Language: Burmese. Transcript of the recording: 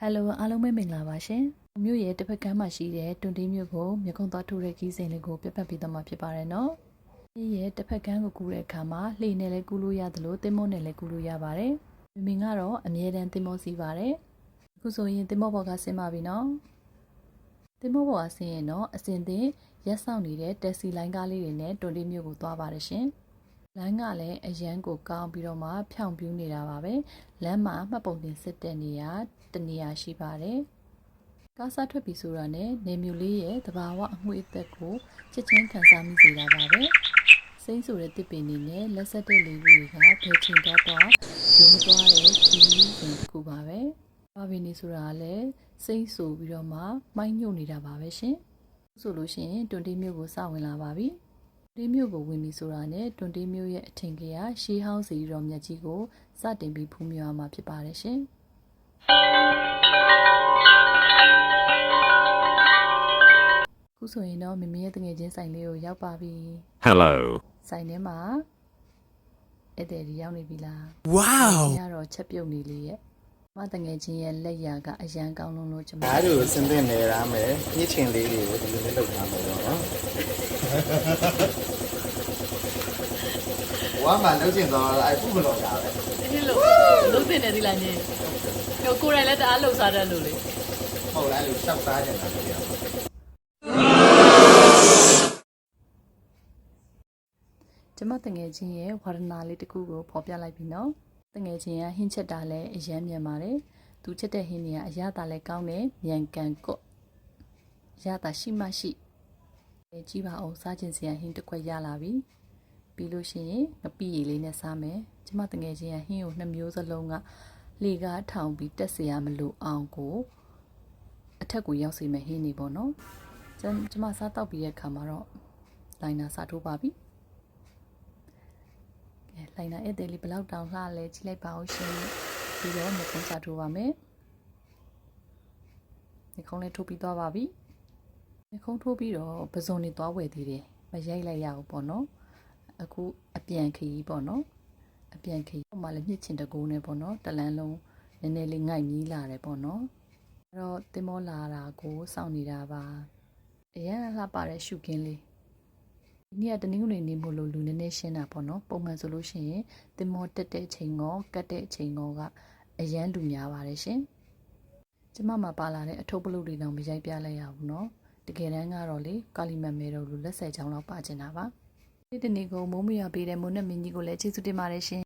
ဟယ်လိုအားလုံးပဲမင်္ဂလာပါရှင်။မြို့ရဲ့တစ်ဖက်ကမ်းမှာရှိတဲ့တွန်တီးမြို့ကိုမြကုံသွားထိုးတဲ့ကြီးစိန်လေးကိုပြတ်ပတ်ပြီးတော့မှဖြစ်ပါတယ်နော်။ဒီရဲ့တစ်ဖက်ကမ်းကိုကူးတဲ့အခါမှာလှေနဲ့လည်းကူးလို့ရတယ်လို့တင်မောနဲ့လည်းကူးလို့ရပါတယ်။မိမိကတော့အမြဲတမ်းတင်မောစီးပါတယ်။အခုဆိုရင်တင်မောဘော်ကဆင်းပါပြီနော်။တင်မောဘော်ကဆင်းရင်တော့အစင်သင်ရက်ဆောင်နေတဲ့တက်စီလိုင်းကားလေးတွေနဲ့တွန်တီးမြို့ကိုသွားပါတယ်ရှင်။ လမ်းကလည်းအရန်ကိုကောင်းပြီးတော့မှဖြောင်ပြူးနေတာပါပဲလမ်းမှာမှတ်ပုံတင်စစ်တဲ့နေရာတနေရာရှိပါတယ်ကားစားထွက်ပြီဆိုတာနဲ့နေမျိုးလေးရဲ့တဘာဝအငွေ့အသက်ကိုချက်ချင်းခံစားမိစေတာပါပဲစိမ့်ဆိုတဲ့တစ်ပင်နေနဲ့လက်ဆက်တဲ့လေးတွေကဘယ်ချိန်တော့တော့ရုံးသွားတဲ့ခီးစဉ်တစ်ခုပါပဲဘာပင်နေဆိုတာကလည်းစိမ့်ဆိုပြီးတော့မှမိုင်းညွတ်နေတာပါပဲရှင်ဆိုလို့ရှိရင်တွန်တီးမျိုးကိုစဝင်လာပါပြီ တွန်တီးမျိုးကိုဝင်ပြီဆိုတာနဲ့တွန်တီးမျိုးရဲ့အထင်ကြီးကရှေးဟောင်းစီတော်မြတ်ကြီးကိုစတင်ပြီးဖူးမြော်မှာဖြစ်ပါတယ်ရှင်ခုဆိုရင်တော့မမေရဲ့တငယ်ချင်းဆိုင်လေးကိုရောက်ပါပြီ Hello. ဆိုင်ထဲမှာဧည့်သည်တွေရောက်နေပြီလား Wow! ဒီကတော့ချက်ပြုတ်နေလေရဲ့မတငယ်ချင်းရဲ့လက်ရာကအရန်ကောင်းလုံးလို့ကျွန်မအားတို့စင်သင့်နေရမယ်ညှစ်ချင်လေးတွေကိုဒီလိုလေးလုပ်ထားမယ်တော့နော် ဝမ်းမှာလုပ်ချင်တော့အဲ့ပုမလို့တာပဲဒီလိုလုံးတင်နေသီလားညင်ဟိုကိုယ်တိုင်လည်းတအားလှုပ်ရှားတဲ့လူလေဟုတ်လားလို့ရှောက်စားကြတာလေကျွန်မတငယ်ချင်းရဲ့ဝါဒနာလေးတစ်ခုကိုဖော်ပြလိုက်ပြီနော်တငယ်ချင်းကဟင်းချက်တာလည်းအရန်မြန်ပါတယ်သူချက်တဲ့ဟင်းတွေကအရသာလည်းကောင်းတယ်မြန်ကန်ကော့ရတာရှိမရှိ အဲကြည့်ပါအောင်စားခြင်းစရာဟင်းတစ်ခွက်ရလာပြီပြီးလို့ရှိရင်ငပိရည်လေးနဲ့စားမယ်ကျမတငယ်ချင်းကဟင်းကိုနှစ်မျိုးစလုံးကလေကားထောင်ပြီးတက်စရာမလိုအောင်ကိုအထက်ကိုရောက်စေမယ်ဟင်းနေပေါ့နော်ကျမစားတောက်ပြီးတဲ့အခါမှာတော့လိုင်နာစားထိုးပါပြီကဲလိုင်နာအဲ့တဲလေးဘလောက်တောင်လှလဲကြီးလိုက်ပါအောင်ရှင်ပြီးတော့မကုန်းစားထိုးပါမယ်ဒီကုန်းလေးထိုးပြီးသွားပါပြီ ဒီခုံးထိုးပြီးတော့ပဇွန်နေသွားဝယ်သေးတယ်မရိုက်လိုက်ရဘူးပေါ့နော်အခုအပြန်ခရီးပေါ့နော်အပြန်ခရီးဟိုမှာလည်းမြစ်ချင်တကူနဲ့ပေါ့နော်တလန်းလုံးနည်းနည်းလေးငိုက်မြီးလာတယ်ပေါ့နော်အဲ့တော့တင်မောလာတာကိုစောင့်နေတာပါအရင်လှပတဲ့ရှုကင်းလေးဒီနေ့ကတနင်္ဂနွေနေ့မို့လို့လူနည်းနည်းရှင်းတာပေါ့နော်ပုံမှန်ဆိုလို့ရှိရင်တင်မောတက်တဲ့အချိန်ရောကတ်တဲ့အချိန်ရောကအရန်လူများပါတယ်ရှင်ကျမမှာပါလာတဲ့အထုပ်ပလုတ်တွေတော့မရိုက်ပြလိုက်ရဘူးနော် တကယ်တမ်းကတော့လေကာလီမန်မဲတော်လူလက်ဆက်ချောင်းလောက်ပါကျင်တာပါဒီတနေ့ကမိုးမရပေးတဲ့မိုးနဲ့မင်းကြီးကိုလည်းကျေးဇူးတင်ပါတယ်ရှင်